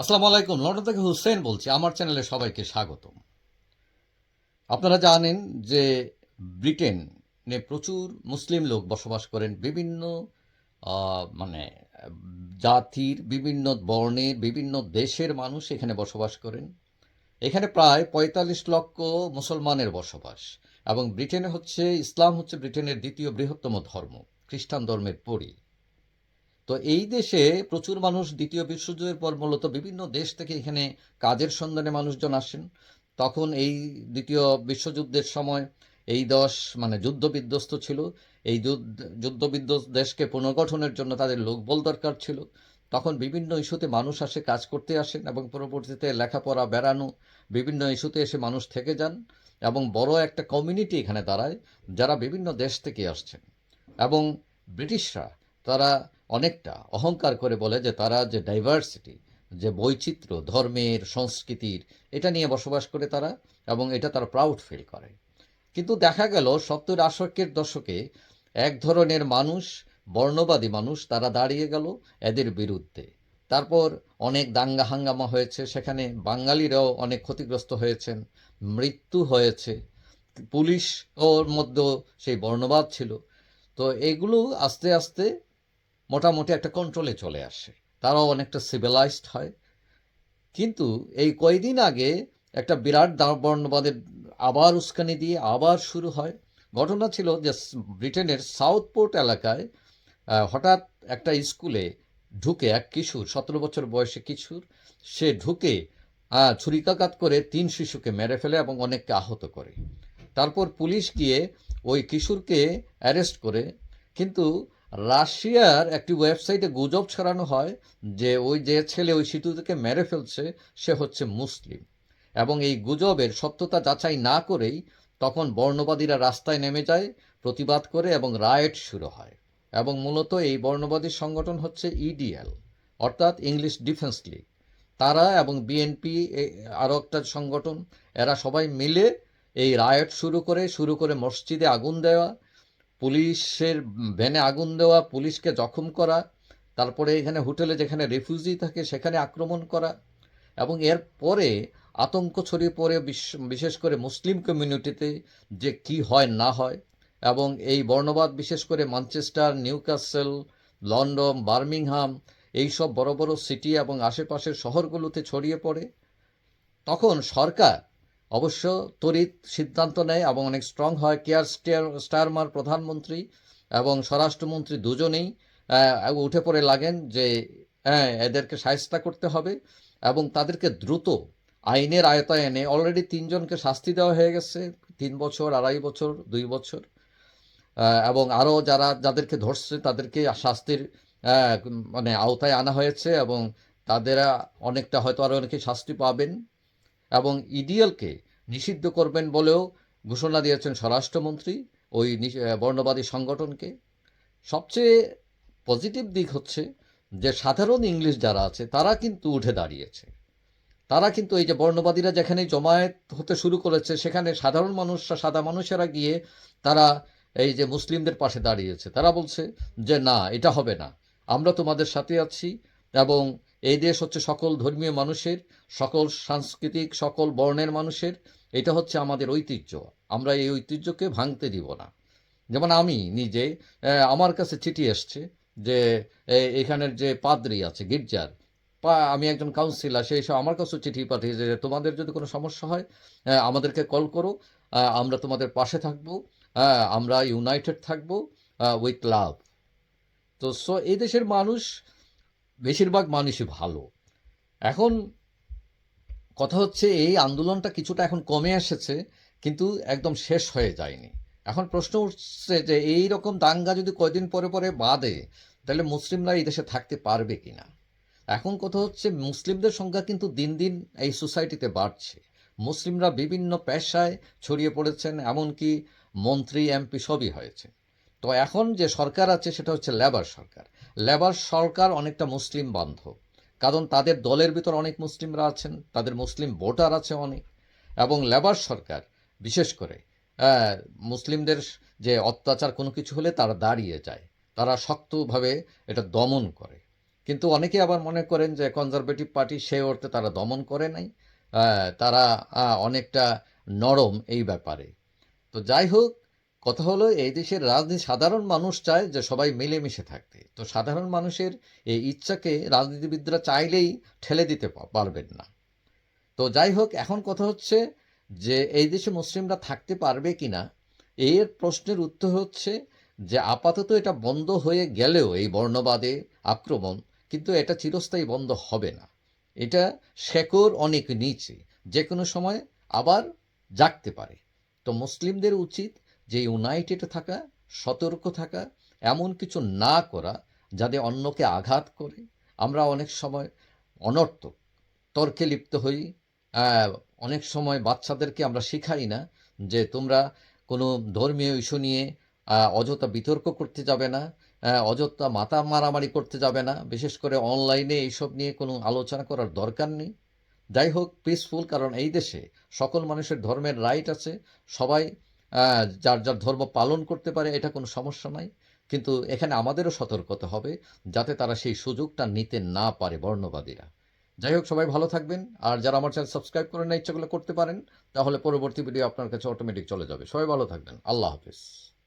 আসসালামু আলাইকুম। লন্ডন থেকে হুসেন বলছি। আমার চ্যানেলে সবাইকে স্বাগতম। আপনারা জানেন যে ব্রিটেনে প্রচুর মুসলিম লোক বসবাস করেন। বিভিন্ন মানে জাতির, বিভিন্ন বর্ণের, বিভিন্ন দেশের মানুষ এখানে বসবাস করেন। এখানে প্রায় পঁয়তাল্লিশ লক্ষ মুসলমানের বসবাস এবং ব্রিটেনে হচ্ছে, ইসলাম হচ্ছে ব্রিটেনের দ্বিতীয় বৃহত্তম ধর্ম, খ্রিস্টান ধর্মের পরই। তো এই দেশে প্রচুর মানুষ দ্বিতীয় বিশ্বযুদ্ধের পর মূলত বিভিন্ন দেশ থেকে এখানে কাজের সন্ধানে মানুষজন আসেন। তখন এই দ্বিতীয় বিশ্বযুদ্ধের সময় এই দশ মানে যুদ্ধ বিধ্বস্ত ছিল। এই যুদ্ধ বিধ্বস্ত দেশকে পুনর্গঠনের জন্য তাদের লোকবল দরকার ছিল। তখন বিভিন্ন ইস্যুতে মানুষ আসে, কাজ করতে আসেন এবং পরবর্তীতে লেখাপড়া বেড়ানো, বিভিন্ন ইস্যুতে এসে মানুষ থেকে যান এবং বড় একটা কমিউনিটি এখানে দাঁড়ায় যারা বিভিন্ন দেশ থেকে আসছেন। এবং ব্রিটিশরা তারা অনেকটা অহংকার করে বলে যে তারা যে ডাইভার্সিটি যে বৈচিত্র্য, ধর্মের, সংস্কৃতির, এটা নিয়ে বসবাস করে তারা এবং এটা তারা প্রাউড ফিল করে। কিন্তু দেখা গেল সত্তর আশকের দশকে এক ধরনের মানুষ, বর্ণবাদী মানুষ তারা দাঁড়িয়ে গেল এদের বিরুদ্ধে। তারপর অনেক দাঙ্গা হাঙ্গামা হয়েছে, সেখানে বাঙালিরাও অনেক ক্ষতিগ্রস্ত হয়েছেন, মৃত্যু হয়েছে, পুলিশ ওর মধ্যেও সেই বর্ণবাদ ছিল। তো এগুলো আস্তে আস্তে মোটামুটি একটা কন্ট্রোলে চলে আসে। তারাও অনেকটা সিভিলাইজড হয়। কিন্তু এই কয়দিন আগে একটা বিরাট বর্ণবাদের আবার উস্কানি দিয়ে আবার শুরু হয়। ঘটনা ছিল যে ব্রিটেনের সাউথপোর্ট এলাকায় হঠাৎ একটা স্কুলে ঢুকে এক কিশোর, সতেরো বছর বয়সে কিশোর, সে ঢুকে ছুরিকাঘাত করে তিন শিশুকে মেরে ফেলে এবং অনেককে আহত করে। তারপর পুলিশ গিয়ে ওই কিশোরকে অ্যারেস্ট করে। কিন্তু রাশিয়ার একটি ওয়েবসাইটে গুজব ছড়ানো হয় যে ওই যে ছেলে ওই শিশুদেরকে মেরে ফেলছে, সে হচ্ছে মুসলিম। এবং এই গুজবের সত্যতা যাচাই না করেই তখন বর্ণবাদীরা রাস্তায় নেমে যায়, প্রতিবাদ করে এবং রায়েট শুরু হয়। এবং মূলত এই বর্ণবাদী সংগঠন হচ্ছে ইডিএল অর্থাৎ ইংলিশ ডিফেন্স লিগ। তারা এবং বিএনপি আরও একটা সংগঠন, এরা সবাই মিলে এই রায়ট শুরু করে শুরু করে মসজিদে আগুন দেওয়া পুলিশের ভ্যানে আগুন দেওয়া, পুলিশকে জখম করা, তারপরে এখানে হোটেলে যেখানে রেফিউজি থাকে সেখানে আক্রমণ করা এবং এর পরে আতঙ্ক ছড়িয়ে পড়ে বিশ- বিশেষ করে মুসলিম কমিউনিটিতে যে কি হয়, না হয় এবং এই বর্ণবাদ বিশেষ করে ম্যানচেস্টার, নিউক্যাসেল, লন্ডন, বার্মিংহাম এইসব বড় বড় সিটি এবং আশেপাশের শহরগুলোতে ছড়িয়ে পড়ে। তখন সরকার অবশ্য তড়িৎ সিদ্ধান্ত নেয় এবং অনেক স্ট্রং হয়। কেয়ার স্টার- স্টারমার প্রধানমন্ত্রী এবং স্বরাষ্ট্রমন্ত্রী দুজনেই উঠে পড়ে লাগেন যে হ্যাঁ এদেরকে সায়স্তা করতে হবে এবং তাদেরকে দ্রুত আইনের আয়তায় এনে অলরেডি তিনজনকে শাস্তি দেওয়া হয়ে গেছে, তিন বছর, আড়াই বছর, দুই বছর এবং আরও যারা, যাদেরকে ধরছে তাদেরকে শাস্তির মানে আওতায় আনা হয়েছে এবং তাদেরা অনেকটা হয়তো আরও অনেকে শাস্তি পাবেন। এবং ইডিএলকে নিষিদ্ধ করবেন বলেও ঘোষণা দিয়েছেন স্বরাষ্ট্রমন্ত্রী ওই বর্ণবাদী সংগঠনকে। সবচেয়ে পজিটিভ দিক হচ্ছে যে সাধারণ ইংলিশ যারা আছে, তারা কিন্তু উঠে দাঁড়িয়েছে। তারা কিন্তু এই যে বর্ণবাদীরা যেখানে জমায়েত হতে শুরু করেছে, সেখানে সাধারণ মানুষরা, সাদা মানুষেরা গিয়ে তারা এই যে মুসলিমদের পাশে দাঁড়িয়েছে। তারা বলছে যে, না, এটা হবে না। আমরা তোমাদের সাথে আছি এবং এই দেশ হচ্ছে সকল ধর্মীয় মানুষের, সকল সাংস্কৃতিক, সকল বর্ণের মানুষের। এটা হচ্ছে আমাদের ঐতিহ্য। আমরা এই ঐতিহ্যকে ভাঙতে দিব না। যেমন আমি নিজে আমার কাছে চিঠি এসছে যে এখানের যে পাদ্রি আছে, গির্জার আমি একজন কাউন্সিলর সেই সব আমার কাছেও চিঠি পাঠিয়েছে যে, তোমাদের যদি কোনো সমস্যা হয় আমাদেরকে কল করো। আমরা তোমাদের পাশে থাকব। আমরা ইউনাইটেড থাকব উইথ লাভ তো সো এই দেশের মানুষ বেশিরভাগ মানুষই ভালো। এখন কথা হচ্ছে এই আন্দোলনটা কিছুটা এখন কমে এসেছে, কিন্তু একদম শেষ হয়ে যায়নি। এখন প্রশ্ন উঠছে যে এই রকম দাঙ্গা যদি কয়দিন পরে পরে বাদে তাহলে মুসলিমরা এই দেশে থাকতে পারবে কিনা? এখন কথা হচ্ছে মুসলিমদের সংখ্যা কিন্তু দিন দিন এই সোসাইটিতে বাড়ছে। মুসলিমরা বিভিন্ন পেশায় ছড়িয়ে পড়েছেন, এমনকি মন্ত্রী, এমপি সবই হয়েছে। তো এখন যে সরকার আছে, সেটা হচ্ছে লেবার সরকার। লেবার সরকার অনেকটা মুসলিম বান্ধব। কারণ তাদের দলের ভিতর অনেক মুসলিমরা আছেন, তাদের মুসলিম ভোটার আছে অনেক, এবং লেবার সরকার, বিশেষ করে মুসলিমদের যে অত্যাচার কোনো কিছু হলে তারা দাঁড়িয়ে যায়, তারা শক্তভাবে এটা দমন করে। কিন্তু অনেকে আবার মনে করেন যে কনজারভেটিভ পার্টি সে অর্থে তারা দমন করে নাই তারা অনেকটা নরম এই ব্যাপারে। তো যাই হোক কথা হলো, এই দেশের রাজনীতি সাধারণ মানুষ চায় যে সবাই মিলেমিশে থাকতে। তো সাধারণ মানুষের এই ইচ্ছাকে রাজনীতিবিদরা চাইলেই ঠেলে দিতে পারবেন না। তো যাই হোক, এখন কথা হচ্ছে যে এই দেশে মুসলিমরা থাকতে পারবে কিনা, এর প্রশ্নের উত্তর হচ্ছে যে আপাতত এটা বন্ধ হয়ে গেলেও এই বর্ণবাদে আক্রমণ, কিন্তু এটা চিরস্থায়ী বন্ধ হবে না। এটা শেকড় অনেক নিচে যে কোনো সময় আবার জাগতে পারে। তো মুসলিমদের উচিত যে ইউনাইটেড থাকা, সতর্ক থাকা, এমন কিছু না করা যাতে অন্যকে আঘাত করে। আমরা অনেক সময় অনর্থক, তর্কে লিপ্ত হই। অনেক সময় বাচ্চাদেরকে আমরা শেখাই না যে তোমরা কোনো ধর্মীয় ইস্যু নিয়ে অযথা বিতর্ক করতে যাবে না অযথা মাথা মারামারি করতে যাবে না। বিশেষ করে অনলাইনে এইসব নিয়ে কোনো আলোচনা করার দরকার নেই। যাই হোক পিসফুল কারণ এই দেশে সকল মানুষের ধর্মের রাইট আছে। সবাই যার যার ধর্ম পালন করতে পারে, এটা কোনো সমস্যা নাই। কিন্তু এখানে আমাদেরও সতর্কতা হবে যাতে তারা সেই সুযোগটা নিতে না পারে বর্ণবাদীরা। যাই হোক, সবাই ভালো থাকবেন। আর যারা আমার চ্যানেল সাবস্ক্রাইব করে না ইচ্ছাগুলো করতে পারেন। তাহলে পরবর্তী ভিডিও আপনার কাছে অটোমেটিক চলে যাবে। সবাই ভালো থাকবেন। আল্লাহ হাফিজ।